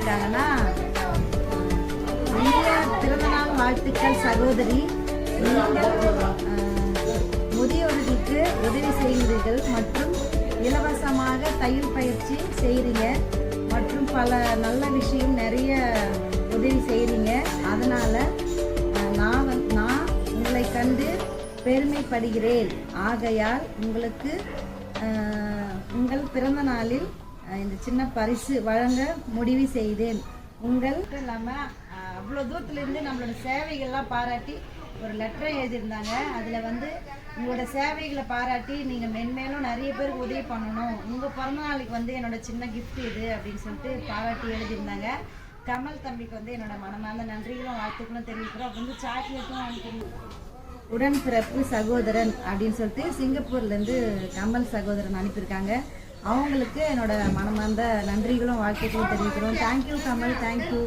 எழுதியிருக்காங்கன்னா பிறந்தநாள் வாழ்த்துக்கள் சகோதரி. முதியோர்களுக்கு உதவி செய்கிறீர்கள் மற்றும் இலவசமாக தையல் பயிற்சி செய்கிறீங்க மற்றும் பல நல்ல விஷயம் நிறைய உதவி செய்கிறீங்க அதனால் நான் நான் உங்களை கண்டு பெருமைப்படுகிறேன். ஆகையால் உங்களுக்கு உங்கள் பிறந்த நாளில் இந்த சின்ன பரிசு வழங்க முடிவு செய்தேன். உங்கள் இல்லாமல் அவ்வளோ தூரத்துலேருந்து நம்மளோட சேவைகள்லாம் பாராட்டி ஒரு லெட்டரை எழுதியிருந்தாங்க. அதில் வந்து உங்களோட சேவைகளை பாராட்டி நீங்கள் மென்மேலும் நிறைய பேருக்கு உதவி பண்ணணும். உங்கள் பிறந்த நாளைக்கு வந்து என்னோட சின்ன கிஃப்ட் இது அப்படின்னு சொல்லிட்டு பாராட்டி எழுதியிருந்தாங்க. கமல் தம்பிக்கு வந்து என்னோட மனமார்ந்த நன்றிகளும் வாழ்த்துக்களும் தெரிவிக்கிறோம். அப்போ வந்து சாக்லேட்டும் அனுப்பி உடன்பிறப்பு சகோதரன் அப்படின்னு சொல்லிட்டு சிங்கப்பூர்லேருந்து கமல் சகோதரன் அனுப்பியிருக்காங்க. அவங்களுக்கு என்னோட மனமார்ந்த நன்றிகளும் வாழ்த்துக்களும் தெரிவிக்கிறோம். தேங்க்யூ கமல். தேங்க்யூ